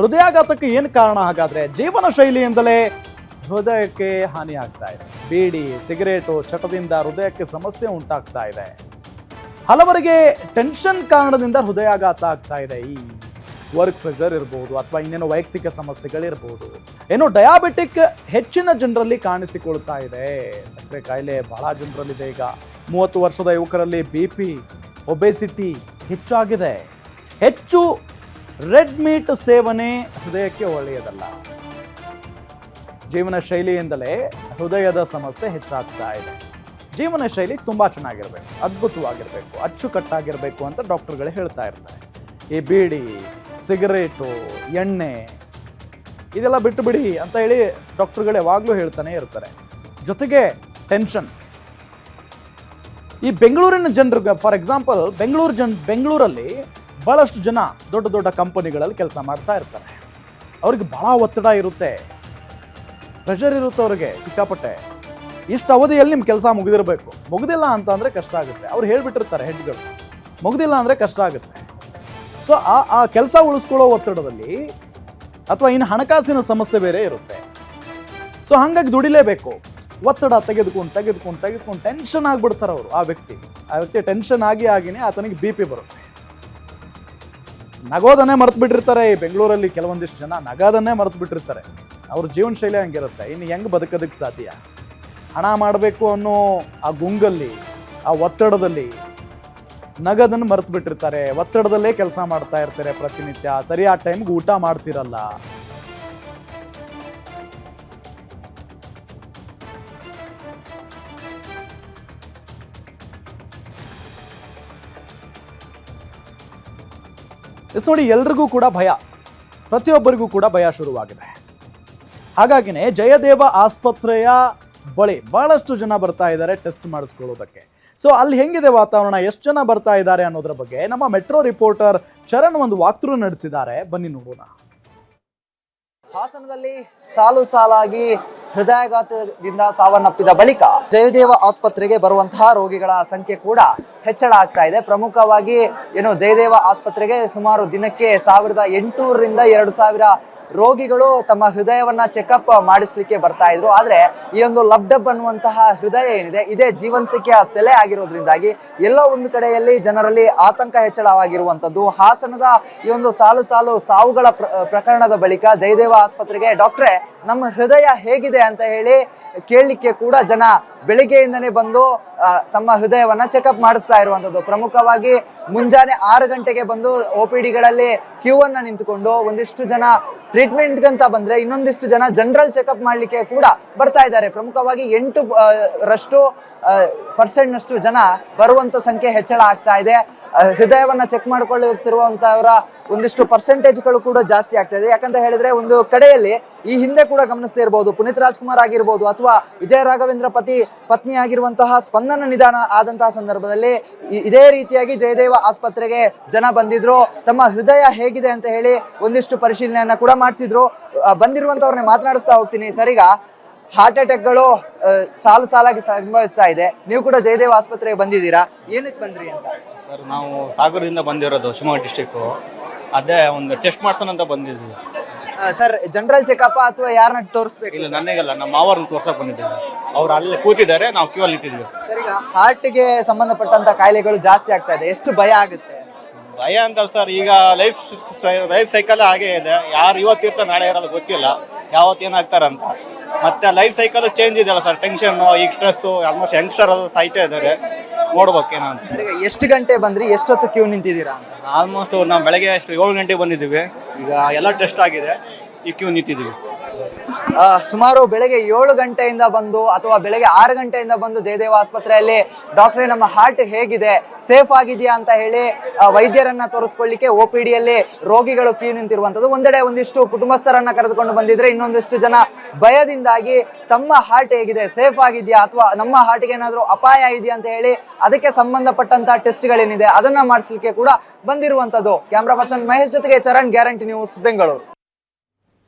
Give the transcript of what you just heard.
ಹೃದಯಾಘಾತಕ್ಕೆ ಏನು ಕಾರಣ? ಹಾಗಾದರೆ ಜೀವನ ಶೈಲಿಯಿಂದಲೇ ಹೃದಯಕ್ಕೆ ಹಾನಿ ಆಗ್ತಾ ಇದೆ. ಬೀಡಿ, ಸಿಗರೇಟು, ಚಟದಿಂದ ಹೃದಯಕ್ಕೆ ಸಮಸ್ಯೆ ಉಂಟಾಗ್ತಾ ಇದೆ. ಹಲವರಿಗೆ ಟೆನ್ಷನ್ ಕಾರಣದಿಂದ ಹೃದಯಾಘಾತ ಆಗ್ತಾ ಇದೆ. ಈ ವರ್ಕ್ ಪ್ರೆಷರ್ ಇರ್ಬೋದು ಅಥವಾ ಇನ್ನೇನೋ ವೈಯಕ್ತಿಕ ಸಮಸ್ಯೆಗಳಿರ್ಬೋದು. ಏನು ಡಯಾಬಿಟಿಕ್ ಹೆಚ್ಚಿನ ಜನರಲ್ಲಿ ಕಾಣಿಸಿಕೊಳ್ತಾ ಇದೆ. ಸಕ್ಕರೆ ಕಾಯಿಲೆ ಬಹಳ ಜನರಲ್ಲಿದೆ ಈಗ. ಮೂವತ್ತು ವರ್ಷದ ಯುವಕರಲ್ಲಿ ಬಿ ಪಿ ಒಬೆಸಿಟಿ ಹೆಚ್ಚಾಗಿದೆ. ಹೆಚ್ಚು ರೆಡ್ ಮೀಟ್ ಸೇವನೆ ಹೃದಯಕ್ಕೆ ಒಳ್ಳೆಯದಲ್ಲ. ಜೀವನ ಶೈಲಿಯಿಂದಲೇ ಹೃದಯದ ಸಮಸ್ಯೆ ಹೆಚ್ಚಾಗ್ತಾ ಇದೆ. ಜೀವನ ಶೈಲಿ ತುಂಬ ಚೆನ್ನಾಗಿರಬೇಕು, ಅದ್ಭುತವಾಗಿರಬೇಕು, ಅಚ್ಚುಕಟ್ಟಾಗಿರಬೇಕು ಅಂತ ಡಾಕ್ಟರ್ಗಳೇ ಹೇಳ್ತಾ ಇರ್ತಾರೆ. ಈ ಬೀಡಿ, ಸಿಗರೇಟು, ಎಣ್ಣೆ, ಇದೆಲ್ಲ ಬಿಟ್ಟು ಬಿಡಿ ಅಂತ ಹೇಳಿ ಡಾಕ್ಟರ್ಗಳು ಯಾವಾಗಲೂ ಹೇಳ್ತಾನೆ ಇರ್ತಾರೆ. ಜೊತೆಗೆ ಟೆನ್ಷನ್. ಈ ಬೆಂಗಳೂರಿನ ಜನರಿಗೆ, ಫಾರ್ ಎಕ್ಸಾಂಪಲ್, ಬೆಂಗಳೂರು ಜನ್, ಬೆಂಗಳೂರಲ್ಲಿ ಭಾಳಷ್ಟು ಜನ ದೊಡ್ಡ ದೊಡ್ಡ ಕಂಪನಿಗಳಲ್ಲಿ ಕೆಲಸ ಮಾಡ್ತಾ ಇರ್ತಾರೆ. ಅವ್ರಿಗೆ ಭಾಳ ಒತ್ತಡ ಇರುತ್ತೆ. ಪ್ರೆಷರ್ ಇರುತ್ತೆ ಅವ್ರಿಗೆ ಸಿಕ್ಕಾಪಟ್ಟೆ. ಇಷ್ಟು ಅವಧಿಯಲ್ಲಿ ನಿಮ್ಮ ಕೆಲಸ ಮುಗಿದಿರಬೇಕು. ಮುಗಿದಿಲ್ಲ ಅಂತ ಅಂದರೆ ಕಷ್ಟ ಆಗುತ್ತೆ. ಅವ್ರು ಹೇಳಿಬಿಟ್ಟಿರ್ತಾರೆ ಹೆಡ್ಗಳು. ಮುಗ್ದಿಲ್ಲ ಅಂದರೆ ಕಷ್ಟ ಆಗುತ್ತೆ. ಸೊ ಆ ಆ ಕೆಲಸ ಉಳಿಸ್ಕೊಳ್ಳೋ ಒತ್ತಡದಲ್ಲಿ ಅಥವಾ ಇನ್ನು ಹಣಕಾಸಿನ ಸಮಸ್ಯೆ ಬೇರೆ ಇರುತ್ತೆ. ಸೊ ಹಾಗಾಗಿ ದುಡಿಲೇಬೇಕು. ಒತ್ತಡ ತೆಗೆದುಕೊಂಡು ತೆಗೆದುಕೊಂಡು ತೆಗೆದುಕೊಂಡು ಟೆನ್ಷನ್ ಆಗಿಬಿಡ್ತಾರೆ ಅವರು ಆ ವ್ಯಕ್ತಿ. ಆ ವ್ಯಕ್ತಿ ಟೆನ್ಷನ್ ಆಗಿ, ಆಗಿನೇ ಆತನಿಗೆ ಬಿ ಪಿ ಬರುತ್ತೆ. ನಗೋದನ್ನೇ ಮರೆತು ಬಿಟ್ಟಿರ್ತಾರೆ. ಈ ಬೆಂಗಳೂರಲ್ಲಿ ಕೆಲವೊಂದಿಷ್ಟು ಜನ ನಗೋದನ್ನೇ ಮರೆತು ಬಿಟ್ಟಿರ್ತಾರೆ. ಅವ್ರ ಜೀವನ ಶೈಲಿ ಹಂಗಿರುತ್ತೆ. ಇನ್ನು ಹೆಂಗೆ ಬದುಕೋದಕ್ಕೆ ಸಾಧ್ಯ? ಹಣ ಮಾಡಬೇಕು ಅನ್ನೋ ಆ ಗುಂಗಲ್ಲಿ, ಆ ಒತ್ತಡದಲ್ಲಿ ನಗದನ್ನು ಮರೆತು ಬಿಟ್ಟಿರ್ತಾರೆ. ಒತ್ತಡದಲ್ಲೇ ಕೆಲಸ ಮಾಡ್ತಾ ಇರ್ತಾರೆ ಪ್ರತಿನಿತ್ಯ. ಸರಿಯಾದ ಟೈಮ್ಗೆ ಊಟ ಮಾಡ್ತಿರಲ್ಲ. ಎಸ್ ನೋಡಿ, ಎಲ್ರಿಗೂ ಕೂಡ ಭಯ. ಪ್ರತಿಯೊಬ್ಬರಿಗೂ ಕೂಡ ಭಯ ಶುರುವಾಗಿದೆ. ಹಾಗಾಗಿನೇ ಜಯದೇವ ಆಸ್ಪತ್ರೆಯ ಬಳಿ ಬಹಳಷ್ಟು ಜನ ಬರ್ತಾ ಇದ್ದಾರೆ ಟೆಸ್ಟ್ ಮಾಡಿಸ್ಕೊಳ್ಳೋದಕ್ಕೆ. ಸೊ ಅಲ್ಲಿ ಹೆಂಗಿದೆ ವಾತಾವರಣ? ಎಷ್ಟು ಜನ ಬರ್ತಾ ಇದ್ದಾರೆ ಅನ್ನೋದ್ರ ಬಗ್ಗೆ ನಮ್ಮ ಮೆಟ್ರೋ ರಿಪೋರ್ಟರ್ ಚರಣ್ ಒಂದು ವಾಕ್ಥ್ರೂ ನಡೆಸಿದ್ದಾರೆ. ಬನ್ನಿ ನೋಡೋಣ. ಹಾಸನದಲ್ಲಿ ಸಾಲು ಸಾಲಾಗಿ ಹೃದಯಾಘಾತದಿಂದ ಸಾವನ್ನಪ್ಪಿದ ಬಳಿಕ ಜಯದೇವ ಆಸ್ಪತ್ರೆಗೆ ಬರುವಂತಹ ರೋಗಿಗಳ ಸಂಖ್ಯೆ ಕೂಡ ಹೆಚ್ಚಳ ಆಗ್ತಾ ಇದೆ. ಪ್ರಮುಖವಾಗಿ, ಏನು, ಜಯದೇವ ಆಸ್ಪತ್ರೆಗೆ ಸುಮಾರು ದಿನಕ್ಕೆ ಸಾವಿರದ ಎಂಟುನೂರರಿಂದ ಎರಡು ಸಾವಿರ ರೋಗಿಗಳು ತಮ್ಮ ಹೃದಯವನ್ನ ಚೆಕಪ್ ಮಾಡಿಸ್ಲಿಕ್ಕೆ ಬರ್ತಾ ಇದ್ರು. ಆದ್ರೆ ಈ ಒಂದು ಲಬ್ಡಬ್ ಅನ್ನುವಂತಹ ಹೃದಯ ಏನಿದೆ, ಇದೇ ಜೀವಂತಿಕೆಯ ಸೆಲೆ ಆಗಿರೋದ್ರಿಂದಾಗಿ ಎಲ್ಲೋ ಒಂದು ಕಡೆಯಲ್ಲಿ ಜನರಲ್ಲಿ ಆತಂಕ ಹೆಚ್ಚಳವಾಗಿರುವಂತದ್ದು ಹಾಸನದ ಈ ಒಂದು ಸಾಲು ಸಾಲು ಸಾವುಗಳ ಪ್ರಕರಣದ ಬಳಿಕ ಜಯದೇವ ಆಸ್ಪತ್ರೆಗೆ, ಡಾಕ್ಟ್ರೆ, ನಮ್ಮ ಹೃದಯ ಹೇಗಿದೆ ಅಂತ ಹೇಳಿ ಕೇಳಲಿಕ್ಕೆ ಕೂಡ ಜನ ಬೆಳಿಗ್ಗೆಯಿಂದನೇ ಬಂದು ತಮ್ಮ ಹೃದಯವನ್ನ ಚೆಕಪ್ ಮಾಡಿಸ್ತಾ ಇರುವಂತದ್ದು ಪ್ರಮುಖವಾಗಿ ಮುಂಜಾನೆ ಆರು ಗಂಟೆಗೆ ಬಂದು ಒ ಪಿ ಡಿಗಳಲ್ಲಿ ಕ್ಯೂ ಅನ್ನ ನಿಂತುಕೊಂಡು ಒಂದಿಷ್ಟು ಜನ ಟ್ರೀಟ್ಮೆಂಟ್ ಅಂತ ಬಂದ್ರೆ ಇನ್ನೊಂದಿಷ್ಟು ಜನ ಜನರಲ್ ಚೆಕಪ್ ಮಾಡ್ಲಿಕ್ಕೆ ಕೂಡ ಬರ್ತಾ ಇದ್ದಾರೆ. ಪ್ರಮುಖವಾಗಿ ಎಂಟು ರಷ್ಟು ಪರ್ಸೆಂಟ್ ನಷ್ಟು ಜನ ಬರುವಂತ ಸಂಖ್ಯೆ ಹೆಚ್ಚಳ ಆಗ್ತಾ ಇದೆ. ಹೃದಯವನ್ನ ಚೆಕ್ ಮಾಡ್ಕೊಳ್ಳುತ್ತಿರುವಂತವರ ಒಂದಿಷ್ಟು ಪರ್ಸೆಂಟೇಜ್ಗಳು ಕೂಡ ಜಾಸ್ತಿ ಆಗ್ತಾ ಇದೆ. ಯಾಕಂತ ಹೇಳಿದ್ರೆ ಒಂದು ಕಡೆಯಲ್ಲಿ ಈ ಹಿಂದೆ ಕೂಡ ಗಮನಿಸ್ತಾ ಇರಬಹುದು ಪುನೀತ್ ರಾಜ್ಕುಮಾರ್ ಆಗಿರ್ಬೋದು ಅಥವಾ ವಿಜಯ ರಾಘವೇಂದ್ರ ಪತಿ, ಪತ್ನಿ ಆಗಿರುವಂತಹ ಸ್ಪಂದನ ನಿಧಾನ ಆದಂತಹ ಸಂದರ್ಭದಲ್ಲಿ ಇದೇ ರೀತಿಯಾಗಿ ಜಯದೇವ ಆಸ್ಪತ್ರೆಗೆ ಜನ ಬಂದಿದ್ರು. ತಮ್ಮ ಹೃದಯ ಹೇಗಿದೆ ಅಂತ ಹೇಳಿ ಒಂದಿಷ್ಟು ಪರಿಶೀಲನೆಯನ್ನ ಕೂಡ ಮಾಡಿಸಿದ್ರು. ಬಂದಿರುವಂತವ್ರನ್ನ ಮಾತನಾಡಿಸ್ತಾ ಹೋಗ್ತೀನಿ. ಸರಿಗ? ಹಾರ್ಟ್ ಅಟ್ಯಾಕ್ಗಳು ಸಾಲು ಸಾಲಾಗಿ ಸಂಭವಿಸ್ತಾ ಇದೆ. ನೀವು ಕೂಡ ಜಯದೇವ ಆಸ್ಪತ್ರೆಗೆ ಬಂದಿದ್ದೀರಾ? ಏನಕ್ಕೆ ಬಂದ್ರಿ ಅಂತ? ಸರ್, ನಾವು ಸಾಗರದಿಂದ ಬಂದಿರೋದು ಶಿವಮೊಗ್ಗ ಡಿಸ್ಟಿಕ್ಕು ಅದೇ ಒಂದು ಟೆಸ್ಟ್ ಮಾಡ್ಸೋಣ ಅಂತ ಬಂದಿದ್ವಿ. ಸರ್ ಜನರಲ್ ಚೆಕಪ್ ಅಥವಾ ಯಾರನ್ನ ತೋರಿಸ್ಬೇಕು? ಇಲ್ಲ ನನಗಲ್ಲ ನಮ್ಮ ಮಾವರನ್ನ ತೋರ್ಸಕ್ ಬಂದಿದ್ದೀವಿ. ಅವ್ರು ಅಲ್ಲಿ ಕೂತಿದ್ದಾರೆ ನಾವು ಕ್ಯೂ ಅಲ್ಲಿ ನಿಂತಿದ್ವಿ ಸರ್ ಈಗ ಹಾರ್ಟ್ಗೆ ಸಂಬಂಧಪಟ್ಟಂತ ಕಾಯಿಲೆಗಳು ಜಾಸ್ತಿ ಆಗ್ತಾ ಇದೆ. ಎಷ್ಟು ಭಯ ಆಗುತ್ತೆ? ಭಯ ಅಂತಲ್ಲ ಸರ್ ಈಗ ಲೈಫ್ ಲೈಫ್ ಸೈಕಲ್ ಹಾಗೆ ಇದೆ. ಯಾರು ಇವತ್ತಿರ್ತ ನಾಳೆ ಇರೋದು ಗೊತ್ತಿಲ್ಲ. ಯಾವತ್ತು ಏನಾಗ್ತಾರಂತ ಮತ್ತೆ ಲೈಫ್ ಸೈಕಲ್ ಚೇಂಜ್ ಇದೆಯಲ್ಲ ಸರ್ ಟೆನ್ಷನ್ ಈಗ ಸ್ಟ್ರೆಸ್ಸು ಆಲ್ಮೋಸ್ಟ್ ಯಂಗ್ಸ್ಟರ್ ಸಾಯ್ತಾ ಇದ್ದಾರೆ. ನೋಡ್ಬೇಕೇನೋ ಅಂತ ಈಗ ಎಷ್ಟು ಗಂಟೆ ಬಂದ್ರಿ? ಎಷ್ಟೊತ್ತು ಕ್ಯೂ ನಿಂತಿದ್ದೀರಾ? ಅಂತ ಆಲ್ಮೋಸ್ಟ್ ನಾವು ಬೆಳಗ್ಗೆ ಅಷ್ಟು ಏಳು ಗಂಟೆಗೆ ಬಂದಿದ್ದೀವಿ. ಈಗ ಎಲ್ಲ ಟೆಸ್ಟ್ ಆಗಿದೆ. ಈ ಕ್ಯೂ ನಿಂತಿದ್ದೀವಿ. ಸುಮಾರು ಬೆಳಗ್ಗೆ ಏಳು ಗಂಟೆಯಿಂದ ಬಂದು ಅಥವಾ ಬೆಳಗ್ಗೆ ಆರು ಗಂಟೆಯಿಂದ ಬಂದು ಜಯದೇವ ಆಸ್ಪತ್ರೆಯಲ್ಲಿ ಡಾಕ್ಟ್ರೆ, ನಮ್ಮ ಹಾರ್ಟ್ ಹೇಗಿದೆ? ಸೇಫ್ ಆಗಿದೆಯಾ ಅಂತ ಹೇಳಿ ವೈದ್ಯರನ್ನ ತೋರಿಸ್ಕೊಳ್ಳಿಕ್ಕೆ ಒ ಪಿ ಡಿಯಲ್ಲಿ ರೋಗಿಗಳು ಕ್ಯೂ ನಿಂತಿರುವಂತದ್ದು ಒಂದೆಡೆ ಒಂದಿಷ್ಟು ಕುಟುಂಬಸ್ಥರನ್ನ ಕರೆದುಕೊಂಡು ಬಂದಿದ್ರೆ ಇನ್ನೊಂದಿಷ್ಟು ಜನ ಭಯದಿಂದಾಗಿ ತಮ್ಮ ಹಾರ್ಟ್ ಹೇಗಿದೆ? ಸೇಫ್ ಆಗಿದೆಯಾ ಅಥವಾ ನಮ್ಮ ಹಾರ್ಟ್ಗೆ ಏನಾದರೂ ಅಪಾಯ ಇದೆಯಾ ಅಂತ ಹೇಳಿ ಅದಕ್ಕೆ ಸಂಬಂಧಪಟ್ಟಂತ ಟೆಸ್ಟ್ಗಳೇನಿದೆ ಅದನ್ನ ಮಾಡಿಸ್ಲಿಕ್ಕೆ ಕೂಡ ಬಂದಿರುವಂತದ್ದು ಕ್ಯಾಮ್ರಾ ಪರ್ಸನ್ ಮಹೇಶ್ ಜೊತೆಗೆ ಚರಣ್ ಗ್ಯಾರಂಟಿ ನ್ಯೂಸ್ ಬೆಂಗಳೂರು